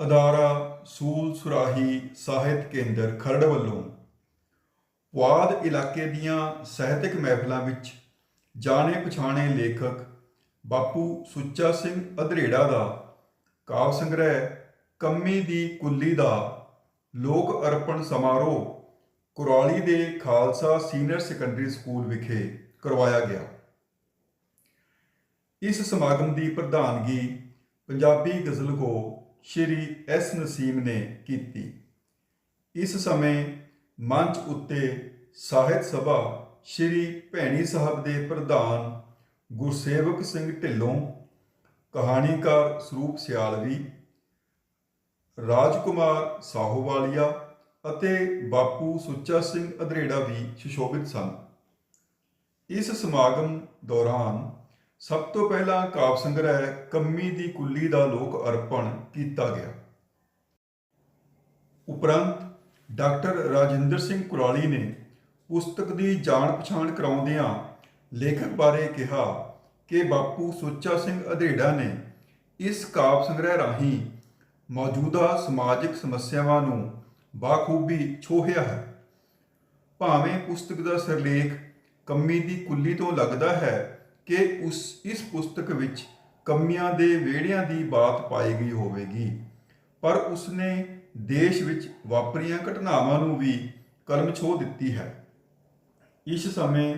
ਅਦਾਰਾ, ਸੂਲ ਸੁਰਾਹੀ ਸਾਹਿਤ ਕੇਂਦਰ ਖਰੜ ਵੱਲੋਂ ਪੁਆਧ ਇਲਾਕੇ ਦੀਆਂ ਸਾਹਿਤਕ ਮਹਿਫਲਾਂ ਵਿੱਚ ਜਾਣੇ ਪਛਾਣੇ ਲੇਖਕ ਬਾਪੂ ਸੁੱਚਾ ਸਿੰਘ ਅਧਰੇੜਾ ਦਾ ਕਾਵ ਸੰਗ੍ਰਹਿ ਕੰਮੀ ਦੀ ਕੁੱਲੀ ਦਾ ਲੋਕ ਅਰਪਣ ਸਮਾਰੋਹ ਕੁਰਾਲੀ ਦੇ ਖਾਲਸਾ ਸੀਨੀਅਰ ਸੈਕੰਡਰੀ ਸਕੂਲ ਵਿਖੇ ਕਰਵਾਇਆ ਗਿਆ। ਇਸ ਸਮਾਗਮ ਦੀ ਪ੍ਰਧਾਨਗੀ ਪੰਜਾਬੀ ਗਜ਼ਲਗੋ ਸ਼੍ਰੀ ਐਸ ਨਸੀਮ ਨੇ ਕੀਤੀ। ਇਸ ਸਮੇਂ ਮੰਚ ਉੱਤੇ ਸਾਹਿਤ ਸਭਾ ਸ਼੍ਰੀ ਭੈਣੀ ਸਾਹਿਬ ਦੇ ਪ੍ਰਧਾਨ ਗੁਰਸੇਵਕ ਸਿੰਘ ਢਿੱਲੋਂ, ਕਹਾਣੀਕਾਰ ਸਰੂਪ ਸਿਆਲਵੀ, ਰਾਜਕੁਮਾਰ ਸਾਹੋਵਾਲੀਆ ਅਤੇ ਬਾਪੂ ਸੁੱਚਾ ਸਿੰਘ ਅਧਰੇੜਾ ਵੀ ਸੁਸ਼ੋਭਿਤ ਸਨ। ਇਸ ਸਮਾਗਮ ਦੌਰਾਨ ਸਭ ਤੋਂ ਪਹਿਲਾਂ ਕਾਵਿ ਸੰਗ੍ਰਹਿ ਕੰਮੀ ਦੀ ਕੁੱਲੀ ਦਾ ਲੋਕ ਅਰਪਣ ਕੀਤਾ ਗਿਆ। ਉਪਰੰਤ ਡਾਕਟਰ ਰਾਜਿੰਦਰ ਸਿੰਘ ਕੁਰਾਲੀ ਨੇ ਪੁਸਤਕ ਦੀ ਜਾਣ ਪਛਾਣ ਕਰਾਉਂਦਿਆਂ ਲੇਖਕ ਬਾਰੇ ਕਿਹਾ ਕਿ ਬਾਪੂ ਸੁੱਚਾ ਸਿੰਘ ਅਧੇੜਾ ਨੇ ਇਸ ਕਾਵਿ ਸੰਗ੍ਰਹਿ ਰਾਹੀਂ ਮੌਜੂਦਾ ਸਮਾਜਿਕ ਸਮੱਸਿਆਵਾਂ ਨੂੰ ਬਾਖੂਬੀ ਛੋਹਿਆ ਹੈ। ਭਾਵੇਂ ਪੁਸਤਕ ਦਾ ਸਿਰਲੇਖ ਕੰਮੀ ਦੀ ਕੁੱਲੀ ਤੋਂ ਲੱਗਦਾ ਹੈ ਕਿ ਉਸ, ਇਸ ਪੁਸਤਕ ਵਿੱਚ ਕਮੀਆਂ ਦੇ ਵਿਹੜਿਆਂ ਦੀ ਬਾਤ ਪਾਈ ਗਈ ਹੋਵੇਗੀ। ਪਰ ਉਸਨੇ ਦੇਸ਼ ਵਿੱਚ ਵਾਪਰੀਆਂ ਘਟਨਾਵਾਂ ਨੂੰ ਵੀ ਕਲਮ ਛੋਹ ਦਿੱਤੀ ਹੈ। ਇਸ ਸਮੇਂ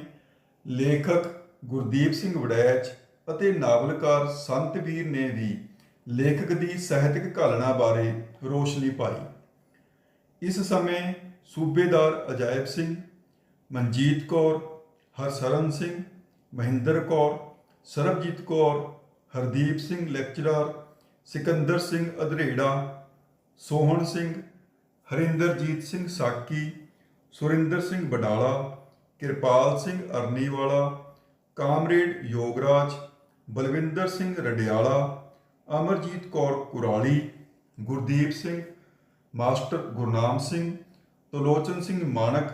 ਲੇਖਕ ਗੁਰਦੀਪ ਸਿੰਘ ਵੜੈਚ ਅਤੇ ਨਾਵਲਕਾਰ ਸੰਤਵੀਰ ਨੇ ਵੀ ਲੇਖਕ ਦੀ ਸਾਹਿਤਕ ਘਾਲਣਾ ਬਾਰੇ ਰੋਸ਼ਨੀ ਪਾਈ। ਇਸ ਸਮੇਂ Subedar Ajaib Singh, Manjit Kaur, Harsaran Singh Mahinder Kaur, Sarabjit Kaur, Hardeep Singh lecturer, Sikandar Singh Adhreda, Sohan Singh, Harinderjit Singh Saki, Surinder Singh Badala, Kirpal Singh Arniwala, comrade Yograj, Balwinder Singh Radiala, Amarjit Kaur Kurali, Gurdeep Singh, master Gurnam Singh, Tarlochan Singh Manak,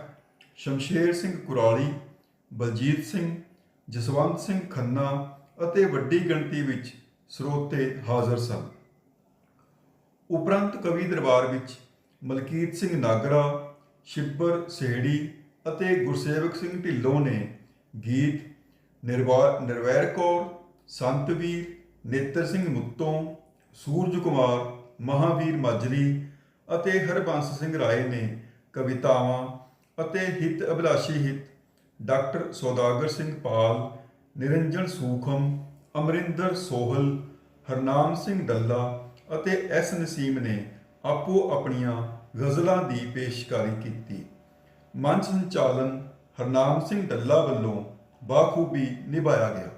Shamsher Singh Kurali, Baljit Singh Jaswant Singh Khanna ਅਤੇ ਵੱਡੀ ਗਿਣਤੀ ਵਿੱਚ ਸਰੋਤੇ ਹਾਜ਼ਰ ਸਨ। ਉਪਰੰਤ ਕਵੀ ਦਰਬਾਰ ਵਿੱਚ ਮਲਕੀਤ ਸਿੰਘ ਨਾਗਰਾ ਸ਼ਿੱਬਰ ਸੇੜੀ ਅਤੇ ਗੁਰਸੇਵਕ ਸਿੰਘ ਢਿੱਲੋਂ ਨੇ ਗੀਤ ਨਿਰਵਾ, ਨਿਰਵੈਰ ਕੌਰ ਸੰਤਵੀਰ ਨੇਤਰ ਸਿੰਘ ਮੁੱਤੋਂ, ਸੂਰਜ ਕੁਮਾਰ, ਮਹਾਵੀਰ ਮਾਜਰੀ ਅਤੇ ਹਰਬੰਸ ਸਿੰਘ ਰਾਏ ਨੇ ਕਵਿਤਾਵਾਂ ਅਤੇ ਹਿੱਤ ਅਭਿਲਾਸ਼ੀ ਹਿੱਤ ਡਾਕਟਰ ਸੌਦਾਗਰ ਸਿੰਘ ਪਾਲ ਨਿਰੰਜਨ ਸੂਖਮ, ਅਮਰਿੰਦਰ ਸੋਹਲ, ਹਰਨਾਮ ਸਿੰਘ ਡੱਲਾ ਅਤੇ ਐਸ ਨਸੀਮ ਨੇ ਆਪੋ ਆਪਣੀਆਂ ਗਜ਼ਲਾਂ ਦੀ ਪੇਸ਼ਕਾਰੀ ਕੀਤੀ। ਮੰਚ ਸੰਚਾਲਨ ਹਰਨਾਮ ਸਿੰਘ ਡੱਲਾ ਵੱਲੋਂ ਬਾਖੂਬੀ ਨਿਭਾਇਆ ਗਿਆ।